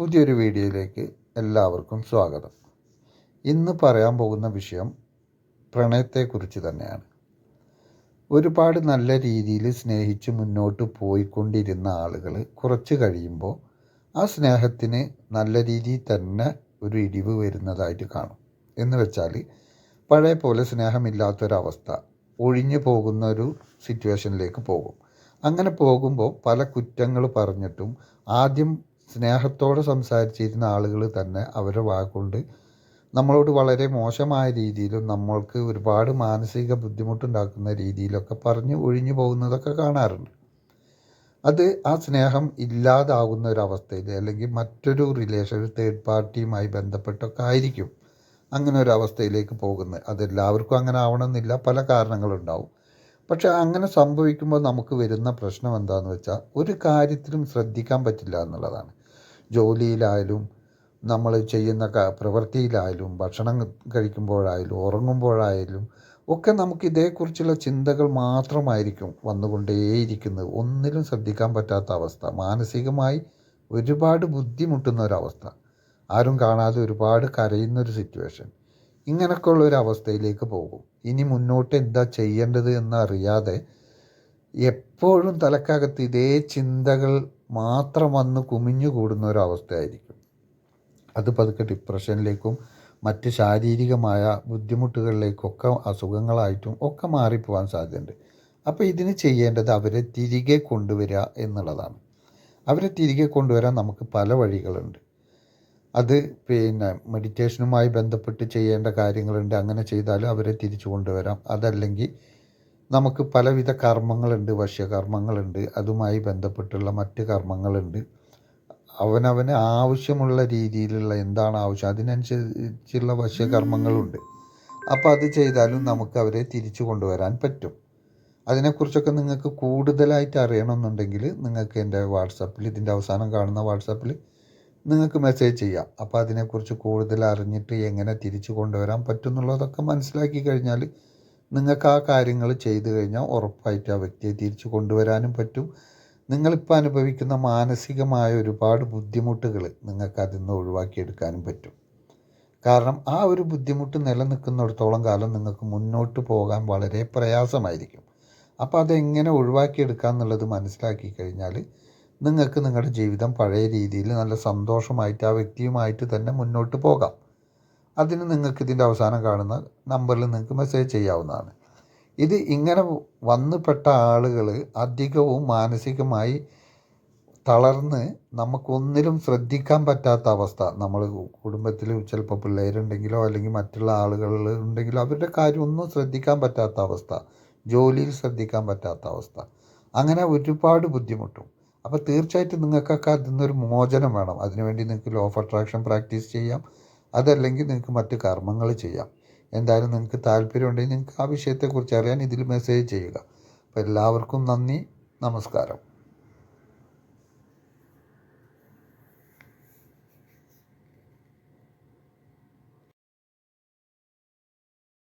പുതിയൊരു വീഡിയോയിലേക്ക് എല്ലാവർക്കും സ്വാഗതം. ഇന്ന് പറയാൻ പോകുന്ന വിഷയം പ്രണയത്തെക്കുറിച്ച് തന്നെയാണ്. ഒരുപാട് നല്ല രീതിയിൽ സ്നേഹിച്ച് മുന്നോട്ട് പോയിക്കൊണ്ടിരുന്ന ആളുകൾ കുറച്ച് കഴിയുമ്പോൾ ആ സ്നേഹത്തിന് നല്ല രീതിയിൽ തന്നെ ഒരു ഇടിവ് വരുന്നതായിട്ട് കാണും. എന്ന് വെച്ചാൽ പഴയ പോലെ സ്നേഹമില്ലാത്തൊരവസ്ഥ ഒഴിഞ്ഞു പോകുന്ന ഒരു സിറ്റുവേഷനിലേക്ക് പോകും. അങ്ങനെ പോകുമ്പോൾ പല കുറ്റങ്ങൾ പറഞ്ഞിട്ടും ആദ്യം സ്നേഹത്തോടെ സംസാരിച്ചിരുന്ന ആളുകൾ തന്നെ അവരുടെ വാക്കുകൊണ്ട് നമ്മളോട് വളരെ മോശമായ രീതിയിലും നമ്മൾക്ക് ഒരുപാട് മാനസിക ബുദ്ധിമുട്ടുണ്ടാക്കുന്ന രീതിയിലൊക്കെ പറഞ്ഞ് ഒഴിഞ്ഞു പോകുന്നതൊക്കെ കാണാറുണ്ട്. അത് ആ സ്നേഹം ഇല്ലാതാകുന്ന ഒരവസ്ഥയിൽ അല്ലെങ്കിൽ മറ്റൊരു റിലേഷൻ തേർഡ് പാർട്ടിയുമായി ബന്ധപ്പെട്ടൊക്കെ ആയിരിക്കും അങ്ങനെ ഒരു അവസ്ഥയിലേക്ക് പോകുന്നത്. അതെല്ലാവർക്കും അങ്ങനെ ആവണമെന്നില്ല പല കാരണങ്ങളുണ്ടാവും. പക്ഷേ അങ്ങനെ സംഭവിക്കുമ്പോൾ നമുക്ക് വരുന്ന പ്രശ്നം എന്താണെന്ന് വെച്ചാൽ ഒരു കാര്യത്തിലും ശ്രദ്ധിക്കാൻ പറ്റില്ല എന്നുള്ളതാണ്. ജോലിയിലായാലും നമ്മൾ ചെയ്യുന്ന പ്രവൃത്തിയിലായാലും ഭക്ഷണം കഴിക്കുമ്പോഴായാലും ഉറങ്ങുമ്പോഴായാലും ഒക്കെ നമുക്ക് ഇതേക്കുറിച്ചുള്ള ചിന്തകൾ മാത്രമായിരിക്കും വന്നുകൊണ്ടേയിരിക്കുന്നത്. ഒന്നിലും ശ്രദ്ധിക്കാൻ പറ്റാത്ത അവസ്ഥ. മാനസികമായി ഒരുപാട് ബുദ്ധിമുട്ടുന്ന ഒരവസ്ഥ. ആരും കാണാതെ ഒരുപാട് കരയുന്നൊരു സിറ്റുവേഷൻ ഇങ്ങനെയൊക്കെയുള്ള ഒരു അവസ്ഥയിലേക്ക് പോകും. ഇനി മുന്നോട്ട് എന്താ ചെയ്യേണ്ടത് എന്നറിയാതെ എപ്പോഴും തലക്കകത്ത് ഇതേ ചിന്തകൾ മാത്രം വന്ന് കുമിഞ്ഞു കൂടുന്ന ഒരു അവസ്ഥയായിരിക്കും. അത് പതുക്കെ ഡിപ്രഷനിലേക്കും മറ്റ് ശാരീരികമായ ബുദ്ധിമുട്ടുകളിലേക്കൊക്കെ അസുഖങ്ങളായിട്ടും ഒക്കെ മാറിപ്പോവാൻ സാധ്യതയുണ്ട്. അപ്പോൾ ഇതിന് ചെയ്യേണ്ടത് അവരെ തിരികെ കൊണ്ടുവരിക എന്നുള്ളതാണ്. അവരെ തിരികെ കൊണ്ടുവരാൻ നമുക്ക് പല വഴികളുണ്ട്. അത് പിന്നെ മെഡിറ്റേഷനുമായി ബന്ധപ്പെട്ട് ചെയ്യേണ്ട കാര്യങ്ങളുണ്ട്. അങ്ങനെ ചെയ്താലും അവരെ തിരിച്ചു കൊണ്ടുവരാം. അതല്ലെങ്കിൽ നമുക്ക് പലവിധ കർമ്മങ്ങളുണ്ട് വശ്യകർമ്മങ്ങളുണ്ട് അതുമായി ബന്ധപ്പെട്ടുള്ള മറ്റ് കർമ്മങ്ങളുണ്ട്. അവനവന് ആവശ്യമുള്ള രീതിയിലുള്ള എന്താണ് ആവശ്യം അതിനനുസരിച്ചുള്ള വശ്യകർമ്മങ്ങളുണ്ട് അപ്പോൾ അത് ചെയ്താലും നമുക്ക് അവരെ തിരിച്ചു കൊണ്ടുവരാൻ പറ്റും. അതിനെക്കുറിച്ചൊക്കെ നിങ്ങൾക്ക് കൂടുതലായിട്ട് അറിയണമെന്നുണ്ടെങ്കിൽ നിങ്ങൾക്ക് എന്റെ വാട്സാപ്പിൽ ഇതിന്റെ അവസാനം കാണുന്ന വാട്സാപ്പിൽ നിങ്ങൾക്ക് മെസ്സേജ് ചെയ്യാം. അപ്പോൾ അതിനെക്കുറിച്ച് കൂടുതൽ അറിഞ്ഞിട്ട് എങ്ങനെ തിരിച്ചു കൊണ്ടുവരാൻ പറ്റും എന്നുള്ളതൊക്കെ മനസ്സിലാക്കി കഴിഞ്ഞാൽ നിങ്ങൾക്ക് ആ കാര്യങ്ങൾ ചെയ്തു കഴിഞ്ഞാൽ ഉറപ്പായിട്ട് ആ വ്യക്തിയെ തിരിച്ചു കൊണ്ടുവരാനും പറ്റും. നിങ്ങളിപ്പോൾ അനുഭവിക്കുന്ന മാനസികമായ ഒരുപാട് ബുദ്ധിമുട്ടുകൾ നിങ്ങൾക്ക് അതിൽ നിന്ന് ഒഴിവാക്കിയെടുക്കാനും പറ്റും. കാരണം ആ ഒരു ബുദ്ധിമുട്ട് നിലനിൽക്കുന്നിടത്തോളം കാലം നിങ്ങൾക്ക് മുന്നോട്ട് പോകാൻ വളരെ പ്രയാസമായിരിക്കും. അപ്പോൾ അതെങ്ങനെ ഒഴിവാക്കിയെടുക്കുക എന്നുള്ളത് മനസ്സിലാക്കി കഴിഞ്ഞാൽ നിങ്ങൾക്ക് നിങ്ങളുടെ ജീവിതം പഴയ രീതിയിൽ നല്ല സന്തോഷമായിട്ട് ആ വ്യക്തിയുമായിട്ട് തന്നെ മുന്നോട്ട് പോകാം. അതിന് നിങ്ങൾക്ക് ഇതിന്റെ അവസാനം കാണുന്ന നമ്പറിൽ നിങ്ങൾക്ക് മെസ്സേജ് ചെയ്യാവുന്നതാണ്. ഇത് ഇങ്ങനെ വന്നുപെട്ട ആളുകൾ അധികവും മാനസികമായി തളർന്ന് നമുക്കൊന്നിലും ശ്രദ്ധിക്കാൻ പറ്റാത്ത അവസ്ഥ. നമ്മൾ കുടുംബത്തിൽ ചിലപ്പോൾ പിള്ളേരുണ്ടെങ്കിലോ അല്ലെങ്കിൽ മറ്റുള്ള ആളുകൾ ഉണ്ടെങ്കിലോ അവരുടെ കാര്യമൊന്നും ശ്രദ്ധിക്കാൻ പറ്റാത്ത അവസ്ഥ. ജോലിയിൽ ശ്രദ്ധിക്കാൻ പറ്റാത്ത അവസ്ഥ. അങ്ങനെ ഒരുപാട് ബുദ്ധിമുട്ടും. അപ്പോൾ തീർച്ചയായിട്ടും നിങ്ങൾക്കൊക്കെ അതിൽ നിന്നൊരു മോചനം വേണം. അതിനുവേണ്ടി നിങ്ങൾക്ക് ലോ ഓഫ് അട്രാക്ഷൻ പ്രാക്ടീസ് ചെയ്യാം. അതല്ലെങ്കിൽ നിങ്ങൾക്ക് മറ്റ് കർമ്മങ്ങൾ ചെയ്യാം. എന്തായാലും നിങ്ങൾക്ക് താല്പര്യമുണ്ടെങ്കിൽ നിങ്ങൾക്ക് ആ വിഷയത്തെക്കുറിച്ച് അറിയാൻ ഇതിൽ മെസ്സേജ് ചെയ്യുക. അപ്പോൾ എല്ലാവർക്കും നന്ദി. നമസ്കാരം.